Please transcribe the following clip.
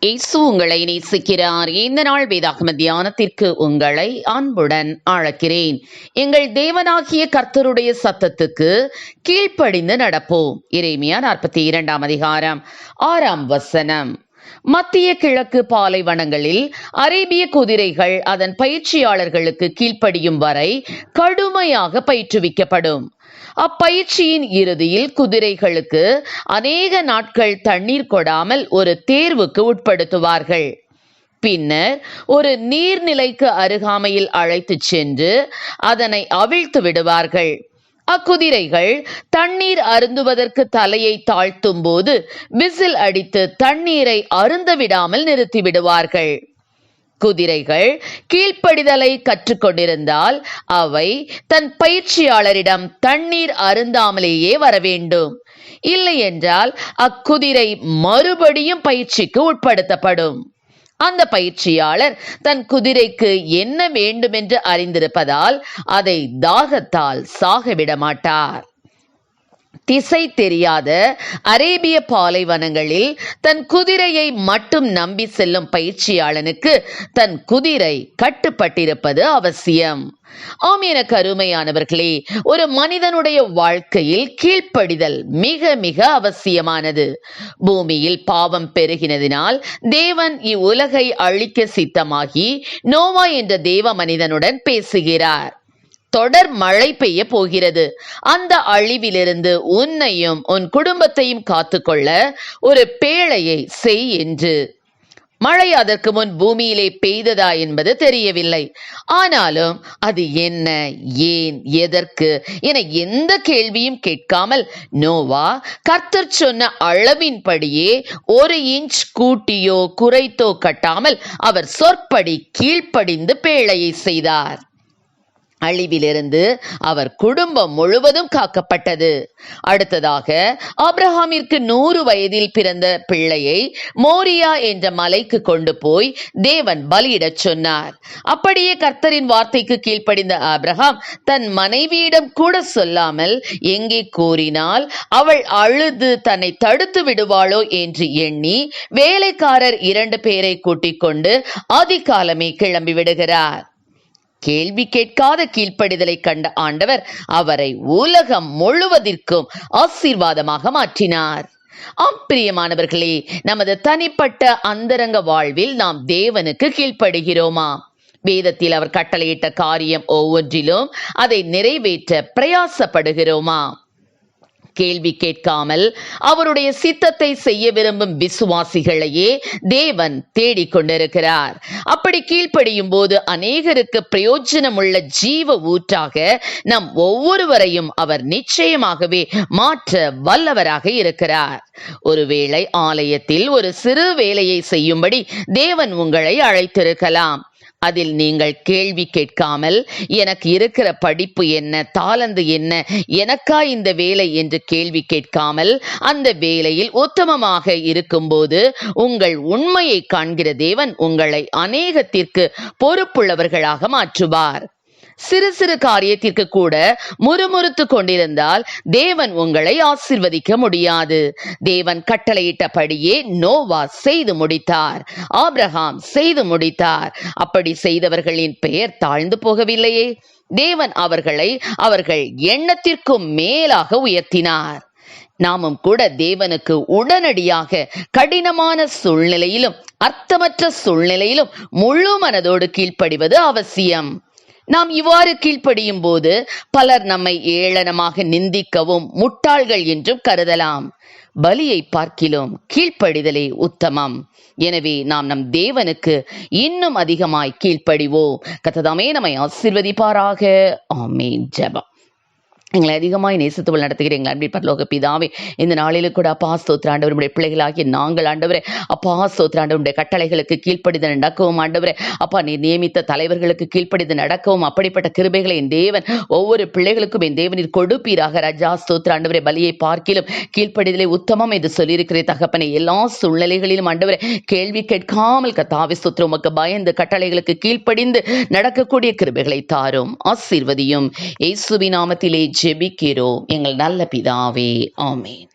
இயேசு உங்களை நேசிக்கிறார். இந்த நாள் வேதாகம தியானத்திற்கு உங்களை அன்புடன் அழைக்கிறேன். எங்கள் தேவனாகிய கர்த்தருடைய சத்தத்துக்கு கீழ்ப்படிந்து நடப்போம். இறைமையா நாற்பத்தி இரண்டாம் அதிகாரம் ஆறாம் வசனம். மத்திய கிழக்கு பாலைவனங்களில் அரேபிய குதிரைகள் அதன் பயிற்சியாளர்களுக்கு கீழ்ப்படியும் வரை கடுமையாக பயிற்றுவிக்கப்படும். அப்பயிற்சியின் இறுதியில் குதிரைகளுக்கு அநேக நாட்கள் தண்ணீர் கொடாமல் ஒரு தேர்வுக்கு உட்படுத்துவார்கள். பின்னர் ஒரு நீர்நிலைக்கு அருகாமையில் அழைத்துச் சென்று அதனை அவிழ்த்து விடுவார்கள். அக்குதிரைகள் தண்ணீர் அருந்துவதற்கு தலையை தாழ்த்தும் போது விசில் அடித்து தண்ணீரை அருந்த விடாமல் நிறுத்தி விடுவார்கள். குதிரைகள் கீழ்ப்படிதலை கற்றுக்கொண்டிருந்தால் அவை தன் பயிற்சியாளரிடம் தண்ணீர் அருந்தாமலேயே வர வேண்டும் இல்லையென்றால் அக்குதிரை மறுபடியும் பயிற்சிக்கு உட்படுத்தப்படும். அந்த பயிற்சியாளர் தன் குதிரைக்கு என்ன வேண்டுமென்று அறிந்திருப்பதால் அதை தாகத்தால் சாகவிட மாட்டார் திசை தெரியாத அரேபிய பாலைவனங்களில் தன் குதிரையை மட்டும் நம்பி செல்லும் பயிற்சியாளனுக்கு தன் குதிரை கட்டுப்பட்டிருப்பது அவசியம். ஆம் என கருமையானவர்களே ஒரு மனிதனுடைய வாழ்க்கையில் கீழ்ப்படிதல் மிக மிக அவசியமானது. பூமியில் பாவம் பெருகினதினால் தேவன் இவ்வுலகை அழிக்க சித்தமாகி நோவா என்ற தேவ மனிதனுடன் பேசுகிறார். தொடர் மழை பெய்ய போகிறது. அந்த அழிவிலிருந்து உன்னையும் உன் குடும்பத்தையும் காத்துக்கொள்ள ஒரு பேழையை செய் என்று. மழை அதற்கு முன் பூமியிலே பெய்ததா என்பது தெரியவில்லை. ஆனாலும் அது என்ன ஏன் எதற்கு என எந்த கேள்வியும் கேட்காமல் நோவா கர்த்தர் சொன்ன அளவின்படியே ஒரு இன்ச் கூட்டியோ குறைத்தோ கட்டாமல் அவர் சொற்படி கீழ்ப்படிந்து பேழையை செய்தார். அழிவிலிருந்து அவர் குடும்பம் முழுவதும் காக்கப்பட்டது. அடுத்ததாக ஆப்ரஹாமிற்கு நூறு வயதில் பிறந்த பிள்ளையை மோரியா என்ற மலைக்கு கொண்டு போய் தேவன் பலியிடச் சொன்னார். அப்படியே கர்த்தரின் வார்த்தைக்கு கீழ்ப்படிந்த ஆப்ரஹாம் தன் மனைவியிடம் கூட சொல்லாமல் எங்கே கூறினால் அவள் அழுது தன்னை தடுத்து விடுவாளோ என்று எண்ணி வேலைக்காரர் இரண்டு பேரை கூட்டிக் கொண்டு அதிகாலமே கிளம்பி விடுகிறார் கேள்வி கேட்காத கீழ்ப்படிதலை கண்ட ஆண்டவர் அவரை உலகம் முழுவதற்கும் ஆசீர்வாதமாக மாற்றினார். ஆம் பிரியமானவர்களே நமது தனிப்பட்ட அந்தரங்க வாழ்வில் நாம் தேவனுக்கு கீழ்ப்படுகிறோமா? வேதத்தில் அவர் கட்டளையிட்ட காரியம் ஒவ்வொன்றிலும் அதை நிறைவேற்ற பிரயாசப்படுகிறோமா? கேள்வி கேட்காமல் அவருடைய சித்தத்தை செய்ய விரும்பும் விசுவாசிகளையே தேவன் தேடிக் கொண்டிருக்கிறார். அப்படி கீழ்ப்படியும் போது அநேகருக்கு பிரயோஜனமுள்ள ஜீவ ஊற்றாக நம் ஒவ்வொருவரையும் அவர் நிச்சயமாகவே மாற்ற வல்லவராக இருக்கிறார். ஒருவேளை ஆலயத்தில் ஒரு சிறு வேலையை செய்யும்படி தேவன் உங்களை அழைத்திருக்கலாம். அதில் நீங்கள் கேள்வி கேட்காமல் எனக்கு இருக்கிற படிப்பு என்ன? தாளந்து என்ன? எனக்கா இந்த வேலை? என்று கேள்வி கேட்காமல் அந்த வேலையில் உத்தமமாக இருக்கும்போது உங்கள் உண்மையை காண்கிற தேவன் உங்களை அநேகத்திற்கு பொறுப்புள்ளவர்களாக மாற்றுவார். சிறு சிறு காரியத்திற்கு கூட முறுமுறுத்து கொண்டிருந்தால் தேவன் உங்களை ஆசிர்வதிக்க முடியாது. தேவன் கட்டளையிட்டபடியே நோவா செய்து முடித்தார். ஆப்ரஹாம் செய்து முடித்தார். அப்படி செய்தவர்களின் பெயர் தாழ்ந்து போகவில்லையே. தேவன் அவர்களை அவர்கள் எண்ணத்திற்கும் மேலாக உயர்த்தினார். நாமும் கூட தேவனுக்கு உடனடியாக கடினமான சூழ்நிலையிலும் அர்த்தமற்ற சூழ்நிலையிலும் முழு மனதோடு கீழ்ப்படிவது அவசியம். நாம் இவ்வாறு கீழ்ப்படியும் போது பலர் நம்மை ஏளனமாக நிந்திக்கவும் முட்டாள்கள் என்றும் கருதலாம். பலியை பார்க்கிலும் கீழ்ப்படிதலே உத்தமம். எனவே நாம் நம் தேவனுக்கு இன்னும் அதிகமாய் கீழ்ப்படிவோம். கத்ததாமே நம்மை ஆசிர்வதிப்பாராக. ஆமே ஜெபம். எங்களை அதிகமாக நேசத்துவல் நடத்துகிறேன் எங்கள் அன்பின் பரலோக பிதாவே இந்த நாளிலும் கூட அப்பா ஸ்தோத்திர ஆண்டவருடைய பிள்ளைகளாகிய நாங்கள் ஆண்டவரே அப்பா ஸ்தோத்திர ஆண்டவருடைய கட்டளைகளுக்கு கீழ்ப்படிந்து நடக்கவும் ஆண்டவரே அப்பா நீ நியமித்த தலைவர்களுக்கு கீழ்ப்படிந்து நடக்கவும் அப்படிப்பட்ட கிருபைகளை என் தேவன் ஒவ்வொரு பிள்ளைகளுக்கும் என் தேவனில் கொடுப்பீராக. ரஜா ஸ்தோத்திர ஆண்டவரே பலியை பார்க்கிலும் கீழ்ப்படிதலை உத்தமம் என்று சொல்லியிருக்கிற தகப்பனை எல்லா சூழ்நிலைகளிலும் ஆண்டவரே கேள்வி கேட்காமல் கத்தாவி ஸ்தோத்திரம் உமக்கு பயந்து கட்டளைகளுக்கு கீழ்ப்படிந்து நடக்கக்கூடிய கிருபைகளை தாரும் ஆசீர்வதியும். இயேசுவி நாமத்திலே ஜெபிக்கிறோம். எங்கள் நல்ல பிதாவே ஆமேன்.